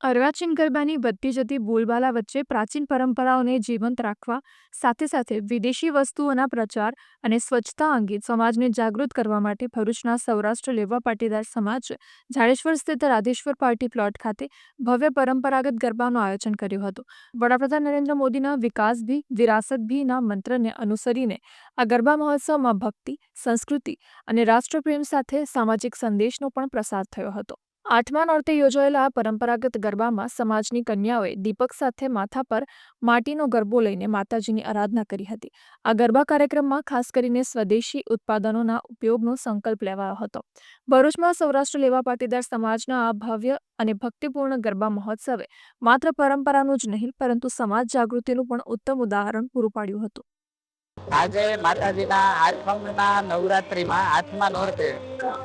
અર્વાચીન ગરબાની વધતી જતી બોલબાલા વચ્ચે પ્રાચીન પરંપરાઓને જીવંત રાખવા, સાથે સાથે વિદેશી વસ્તુઓના પ્રચાર અને સ્વચ્છતા અંગે સમાજને જાગૃત કરવા માટે ભરૂચના સૌરાષ્ટ્ર લેવા પાટીદાર સમાજ, જાડેશ્વર સ્થિત રાધેશ્વર પાર્ટી પ્લોટ ખાતે ભવ્ય પરંપરાગત ગરબાનું આયોજન કર્યું હતું. વડાપ્રધાન નરેન્દ્ર મોદીના વિકાસ ભી, વિરાસત ભીના મંત્રને અનુસરીને આ ગરબા મહોત્સવમાં ભક્તિ, સંસ્કૃતિ અને રાષ્ટ્રપ્રેમ સાથે સામાજિક સંદેશનો પણ પ્રસાર થયો હતો. આઠમા નોરતે યોજાયેલા આ પરંપરાગત ગરબામાં સમાજની કન્યાઓએ દીપક સાથે માથા પર માટીનો ગરબો લઈને માતાજીની આરાધના કરી હતી. આ ગરબા કાર્યક્રમમાં ખાસ કરીને સ્વદેશી ઉત્પાદનોના ઉપયોગનો સંકલ્પ લેવાયો હતો. ભરૂચમાં સૌરાષ્ટ્ર લેવા પાટીદાર સમાજના આ ભવ્ય અને ભક્તિપૂર્ણ ગરબા મહોત્સવે માત્ર પરંપરાનું જ નહીં, પરંતુ સમાજ જાગૃતિનું પણ ઉત્તમ ઉદાહરણ પૂરું પાડ્યું હતું. આજે માતાજીના આઠમના નવરાત્રીમાં આઠમા નોરતે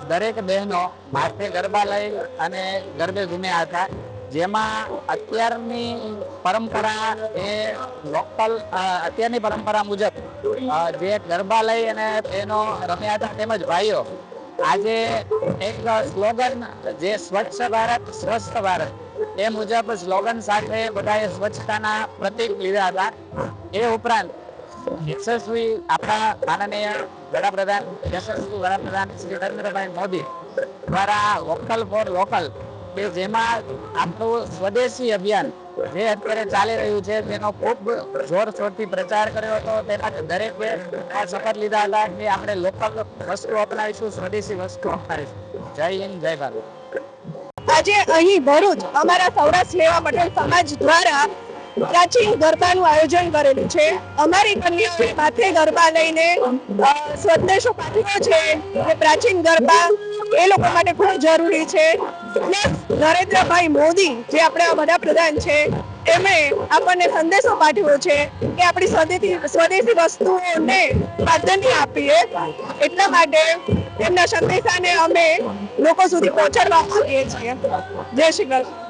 દરેક બહેનો માથે ગરબા લઈ અને ગરબે ઘૂમ્યા હતા. જેમાં અત્યારની પરંપરા એ લોકલ અત્યારની પરંપરા મુજબ જે ગરબા લઈ અને બહેનો રમ્યા હતા તેમજ ભાઈઓ, આજે એક સ્લોગન જે સ્વચ્છ ભારત સ્વસ્થ ભારત, એ મુજબ સ્લોગન સાથે બધાએ સ્વચ્છતાના પ્રતિક લીધા હતા. એ ઉપરાંત યશસ્વી આપણા માનનીય વડાપ્રધાન, યશસ્વી વડાપ્રધાન શ્રી નરેન્દ્રભાઈ મોદી દ્વારા વોકલ ફોર લોકલ, કે જેમાં આપણું સ્વદેશી અભિયાન જે અત્યારે ચાલી રહ્યું છે, તેનો ખૂબ જોરશોરથી પ્રચાર કર્યો હતો. તેના દરેક શપથ લીધા હતા કે આપણે લોકલ વસ્તુ અપનાવીશું, સ્વદેશી વસ્તુ અપનાવીશું. જય હિન્દ, જય ભારત. આજે અહીં ભરૂચ અમારા સૌરાષ્ટ્ર લેવા પટેલ સમાજ દ્વારા પ્રાચીન ગરબાનું આયોજન કરેલું છે. અમારી કન્યાઓએ માથે ગરબા લઈને સંદેશો પાઠવ્યો છે કે પ્રાચીન ગરબા એ લોકો માટે ખૂબ જરૂરી છે. નરેન્દ્રભાઈ મોદી, જે આપણા વડાપ્રધાન છે, એમણે આપણને સંદેશો પાઠવ્યો છે કે આપણી સ્વદેશી સ્વદેશી વસ્તુઓને પ્રાધાન્ય આપીએ. એટલા માટે એમના સંદેશાને અમે લોકો સુધી પહોંચાડવા માંગીએ છીએ. જય શ્રી કૃષ્ણ.